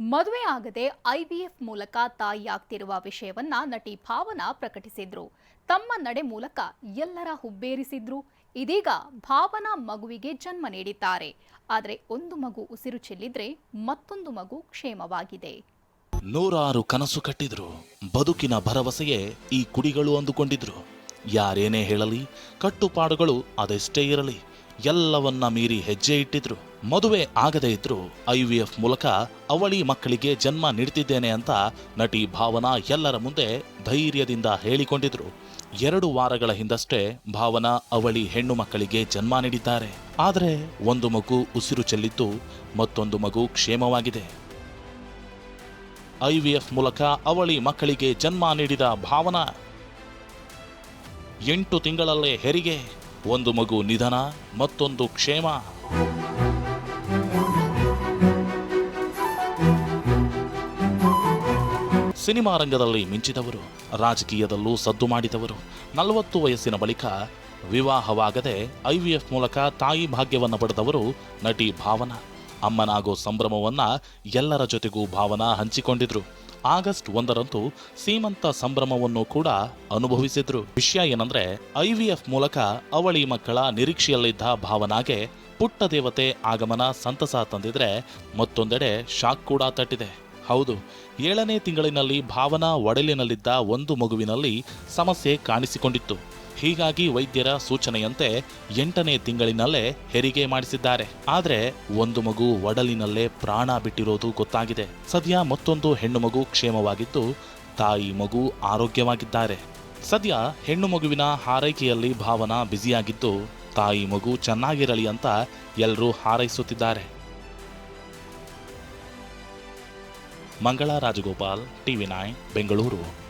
ಮದುವೆ ಆಗದೆ ಐವಿಎಫ್ ಮೂಲಕ ತಾಯಿಯಾಗ್ತಿರುವ ವಿಷಯವನ್ನ ನಟಿ ಭಾವನಾ ಪ್ರಕಟಿಸಿದ್ರು. ತಮ್ಮ ನಡೆ ಮೂಲಕ ಎಲ್ಲರ ಹುಬ್ಬೇರಿಸಿದ್ರು. ಇದೀಗ ಭಾವನಾ ಮಗುವಿಗೆ ಜನ್ಮ ನೀಡಿದ್ದಾರೆ. ಆದರೆ ಒಂದು ಮಗು ಉಸಿರು ಚೆಲ್ಲಿದ್ರೆ ಮತ್ತೊಂದು ಮಗು ಕ್ಷೇಮವಾಗಿದೆ. ನೂರಾರು ಕನಸು ಕಟ್ಟಿದ್ರು. ಬದುಕಿನ ಭರವಸೆಯೇ ಈ ಕುಡಿಗಳು ಅಂದುಕೊಂಡಿದ್ರು. ಯಾರೇನೇ ಹೇಳಲಿ, ಕಟ್ಟುಪಾಡುಗಳು ಅದೆಷ್ಟೇ ಇರಲಿ, ಎಲ್ಲವನ್ನ ಮೀರಿ ಹೆಜ್ಜೆ ಇಟ್ಟಿದ್ರು. ಮದುವೆ ಆಗದೇ ಇದ್ರು ಐವಿಎಫ್ ಮೂಲಕ ಅವಳಿ ಮಕ್ಕಳಿಗೆ ಜನ್ಮ ನೀಡ್ತಿದ್ದೇನೆ ಅಂತ ನಟಿ ಭಾವನಾ ಎಲ್ಲರ ಮುಂದೆ ಧೈರ್ಯದಿಂದ ಹೇಳಿಕೊಂಡಿದ್ರು. ಎರಡು ವಾರಗಳ ಹಿಂದಷ್ಟೇ ಭಾವನಾ ಅವಳಿ ಹೆಣ್ಣು ಮಕ್ಕಳಿಗೆ ಜನ್ಮ ನೀಡಿದ್ದಾರೆ. ಆದರೆ ಒಂದು ಮಗು ಉಸಿರು ಚೆಲ್ಲಿದ್ದು ಮತ್ತೊಂದು ಮಗು ಕ್ಷೇಮವಾಗಿದೆ. ಐವಿಎಫ್ ಮೂಲಕ ಅವಳಿ ಮಕ್ಕಳಿಗೆ ಜನ್ಮ ನೀಡಿದ ಭಾವನಾ, ಎಂಟು ತಿಂಗಳಲ್ಲೇ ಹೆರಿಗೆ, ಒಂದು ಮಗು ನಿಧನ, ಮತ್ತೊಂದು ಕ್ಷೇಮ. ಸಿನಿಮಾ ರಂಗದಲ್ಲಿ ಮಿಂಚಿದವರು, ರಾಜಕೀಯದಲ್ಲೂ ಸದ್ದು ಮಾಡಿದವರು. ನಲವತ್ತು ವಯಸ್ಸಿನ ಬಳಿಕ ವಿವಾಹವಾಗದೆ ಐವಿಎಫ್ ಮೂಲಕ ತಾಯಿ ಭಾಗ್ಯವನ್ನು ಪಡೆದವರು ನಟಿ ಭಾವನಾ. ಅಮ್ಮನಾಗೋ ಸಂಭ್ರಮವನ್ನ ಎಲ್ಲರ ಜೊತೆಗೂ ಭಾವನಾ ಹಂಚಿಕೊಂಡಿದ್ರು. ಆಗಸ್ಟ್ ಒಂದರಂದು ಸೀಮಂತ ಸಂಭ್ರಮವನ್ನು ಕೂಡ ಅನುಭವಿಸಿದ್ರು. ವಿಷಯ ಏನಂದ್ರೆ, ಐವಿಎಫ್ ಮೂಲಕ ಅವಳಿ ಮಕ್ಕಳ ನಿರೀಕ್ಷೆಯಲ್ಲಿದ್ದ ಭಾವನಾಗೆ ಪುಟ್ಟ ದೇವತೆ ಆಗಮನ ಸಂತಸ ತಂದಿದ್ರೆ ಮತ್ತೊಂದೆಡೆ ಶಾಕ್ ಕೂಡ ತಟ್ಟಿದೆ. ಹೌದು, ಏಳನೇ ತಿಂಗಳಿನಲ್ಲಿ ಭಾವನಾ ಒಡಲಿನಲ್ಲಿದ್ದ ಒಂದು ಮಗುವಿನಲ್ಲಿ ಸಮಸ್ಯೆ ಕಾಣಿಸಿಕೊಂಡಿತ್ತು. ಹೀಗಾಗಿ ವೈದ್ಯರ ಸೂಚನೆಯಂತೆ ಎಂಟನೇ ತಿಂಗಳಿನಲ್ಲೇ ಹೆರಿಗೆ ಮಾಡಿಸಿದ್ದಾರೆ. ಆದರೆ ಒಂದು ಮಗು ಒಡಲಿನಲ್ಲೇ ಪ್ರಾಣ ಬಿಟ್ಟಿರೋದು ಗೊತ್ತಾಗಿದೆ. ಸದ್ಯ ಮತ್ತೊಂದು ಹೆಣ್ಣು ಮಗು ಕ್ಷೇಮವಾಗಿದ್ದು, ತಾಯಿ ಮಗು ಆರೋಗ್ಯವಾಗಿದ್ದಾರೆ. ಸದ್ಯ ಹೆಣ್ಣು ಮಗುವಿನ ಹಾರೈಕೆಯಲ್ಲಿ ಭಾವನಾ ಬ್ಯುಸಿಯಾಗಿದ್ದು, ತಾಯಿ ಮಗು ಚೆನ್ನಾಗಿರಲಿ ಅಂತ ಎಲ್ಲರೂ ಹಾರೈಸುತ್ತಿದ್ದಾರೆ. Mangala Rajagopal TV nine Bengaluru.